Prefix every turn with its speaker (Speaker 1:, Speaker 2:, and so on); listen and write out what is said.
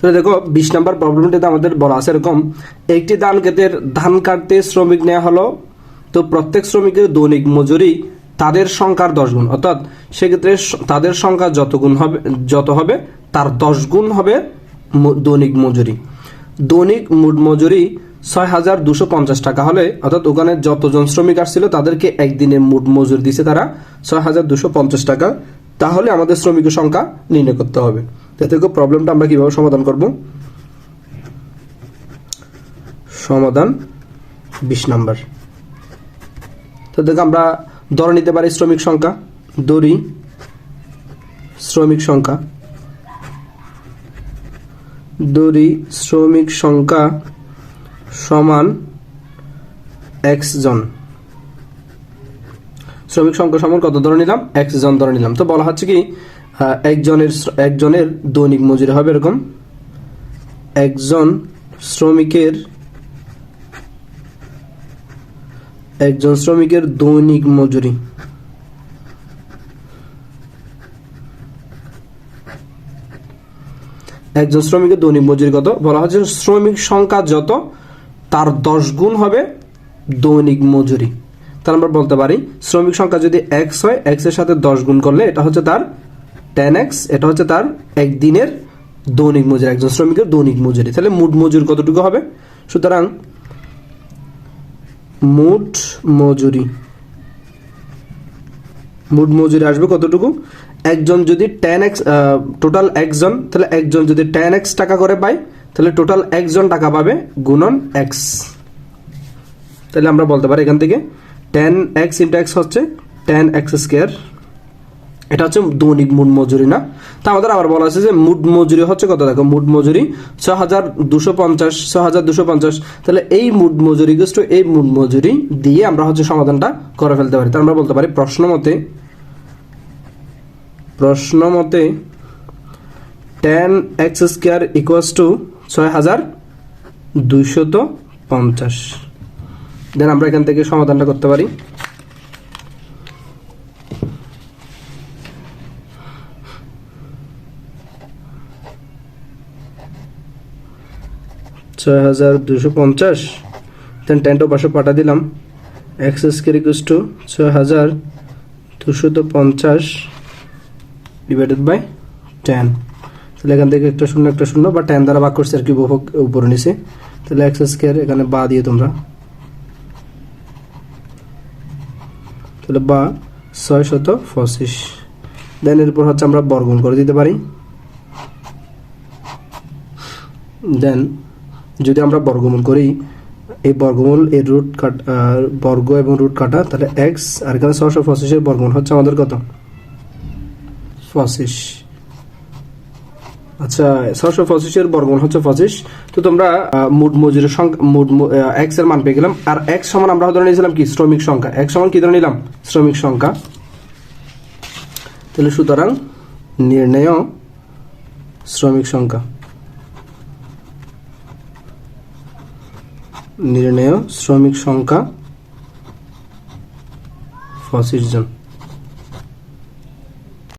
Speaker 1: তো দেখো, বিশ নম্বর প্রবলেমটিতে আমাদের বলা আছে এরকম। একটি ধান ক্ষেতের ধান কাটতে শ্রমিক নেওয়া হলো, তো প্রত্যেক শ্রমিকের দৈনিক মজুরি তাদের সংখ্যার দশ গুণ। অর্থাৎ সেক্ষেত্রে তাদের সংখ্যা যত গুণ হবে, যত হবে, তার দশ গুণ হবে দৈনিক মজুরি। দৈনিক মজুরি ছয় হাজার দুশো পঞ্চাশ টাকা হলে, অর্থাৎ ওখানে যতজন শ্রমিক আসছিল, তাদেরকে একদিনে মোট মজুরি দিছে তারা ছয় হাজার দুশো পঞ্চাশ টাকা। তাহলে আমাদের শ্রমিকের সংখ্যা নির্ণয় করতে হবে। থেকে প্রবলেমটা আমরা কীভাবে সমাধান করব? সমাধান বিশ নাম্বার। তো দেখো আমরা ধরে নিতে পারি শ্রমিক সংখ্যা, দড়ি, শ্রমিক সংখ্যা। দড়ি, শ্রমিক সংখ্যা সমান এক্স জন। শ্রমিক সংখ্যা সমান কত? ধরে নিলাম এক্স জন ধরে নিলাম। তো বলা হচ্ছে কি একজনের একজনের দৈনিক মজুরি হবে এরকম। একজন শ্রমিকের একজন শ্রমিকের দৈনিক মজুরি। একজন শ্রমিকের দৈনিক মজুরি কত? বলা হচ্ছে শ্রমিক সংখ্যা যত, তার দশ গুণ হবে দৈনিক মজুরি। তাহলে আমরা বলতে পারি, শ্রমিক সংখ্যা যদি এক্স হয় এক্সের সাথে দশ গুণ করলে এটা হচ্ছে তার টেন এক্স এটা হচ্ছে তার একদিনের দৈনিক মজুরি, একজন শ্রমিকের দৈনিক মজুরি। তাহলে মোট মজুরি কতটুকু হবে? সুতরাং মোট মজুরি মোট মজুরি আসবে কতটুকু? একজন যদি টেন এক্স টোটাল একজন, তাহলে একজন যদি টেন এক্স টাকা করে পায়, তাহলে টোটাল একজন টাকা পাবে গুণন এক্স তাহলে আমরা বলতে পারি এখান থেকে টেন এক্স ইন্টু এক্স হচ্ছে টেন এক্স স্কোয়ার এটা হচ্ছে দৈনিক মুড মজুরি, না? তা আমাদের আবার বলা আছে যে মুড মজুরি হচ্ছে কত? দেখো, মুড মজুরি ছ হাজার দুশো পঞ্চাশ ছ হাজার দুশো পঞ্চাশ। তাহলে এই মুড মজুরি গোষ্ঠ এই মুড মজুরি দিয়ে আমরা হচ্ছে সমাধানটা করে ফেলতে পারি। তাহলে আমরা বলতে পারি প্রশ্ন মতে প্রশ্ন মতে ten x square equals to ছয় হাজার দুইশত পঞ্চাশ। দেন আমরা এখান থেকে সমাধানটা করতে পারি। ছয় হাজার দুশো পঞ্চাশ। দেন পাশে পাঠা দিলাম। এক্স স্কোয়ার ইকুয়াস টু ছয় হাজার পঞ্চাশ ডিভাইডেড বাই টেন তাহলে এখান থেকে একটা শূন্য একটা শূন্য বা টেন দ্বারা ভাগ করছে আর কি উপভোগ, উপরে নিচে। তাহলে এক্স স্কোয়ার এখানে বা দিয়ে তোমরা। তাহলে বা ছয় শত পঁচিশ। দেন এরপর হচ্ছে আমরা বর্গমূল করে দিতে পারি। দেন যদি আমরা বর্গমূল করি, এই বর্গমূল এর রুট কাট বর্গ এবং রুট কাটা, তাহলে এক্স আর এখানে ছশো পঁচিশের বর্গমূল হচ্ছে আমাদের কত? পঁচিশ আচ্ছা ছশো পঁচিশের বর্গমূল হচ্ছে পঁচিশ তো তোমরা মোট মজুরির সংখ্যা, মোট এক্সের মান পেয়ে গেলাম। আর এক্স সমান আমরা ধরে নিয়েছিলাম কি? শ্রমিক সংখ্যা। এক সমান কি ধরে নিলাম? শ্রমিক সংখ্যা। তাহলে সুতরাং, নির্ণয় শ্রমিক সংখ্যা। নির্ণয় শ্রমিক সংখ্যা পঁচিশ জন।